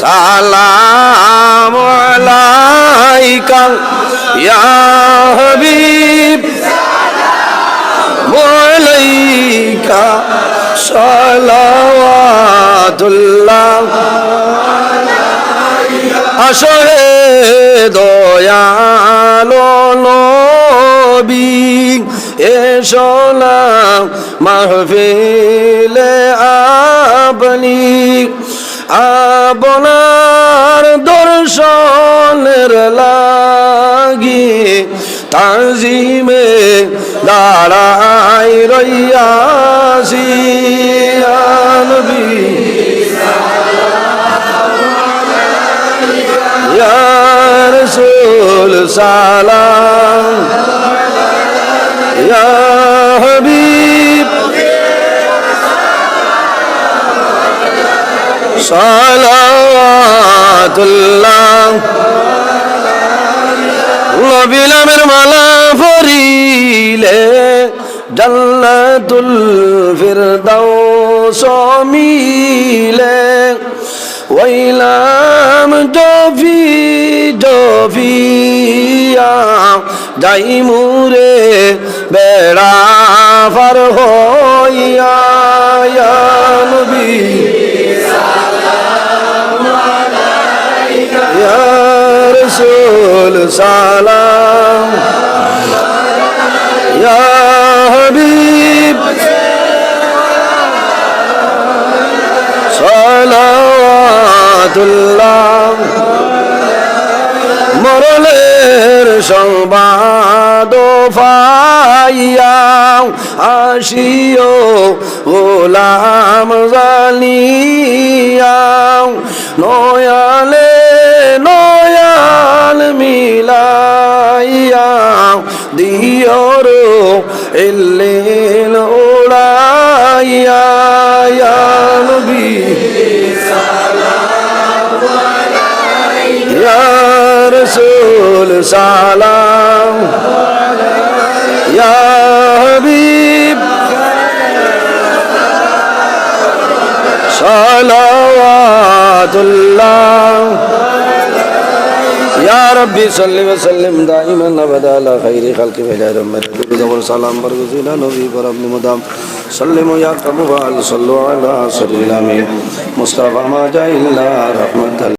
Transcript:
সালাম আলাইকা ইয়া হাবিব। আলাইকা সালাওয়াতুল্লাহ। আসরে দয়ালো নবী এ না মাহফিলে আপনি। আপনার দর্শনের লাগি তাজিমে দাঁড়াই রইয়াছি আনবী يا رسول سلام يا حبيب সালাতুল্লাহ। নবিলামের মালা ফরিলে জন্নাতুল ফিরদাউস মিলে। ওইলাম জফি জফিয়া, যাই মুরে বেড়া ফার হইয়া। রাসূল সালাম। হাবিব। সালাওয়াতুল্লাহ। মরলের সংবাদ পাইয়া আসিও গোলাম জানিয়া দিল উড়াইয়া নবী। রসুল সালাম। হবিব। সালাওয়াতুল্লাহ। يا ربي صل وسلم دائما ابدا على خير خلق بلاد امتك بدور سلام برغزنا نبي برم مدام سلموا يا كمال صلوا على سيدنا مصطفى ما جاء الا رحمه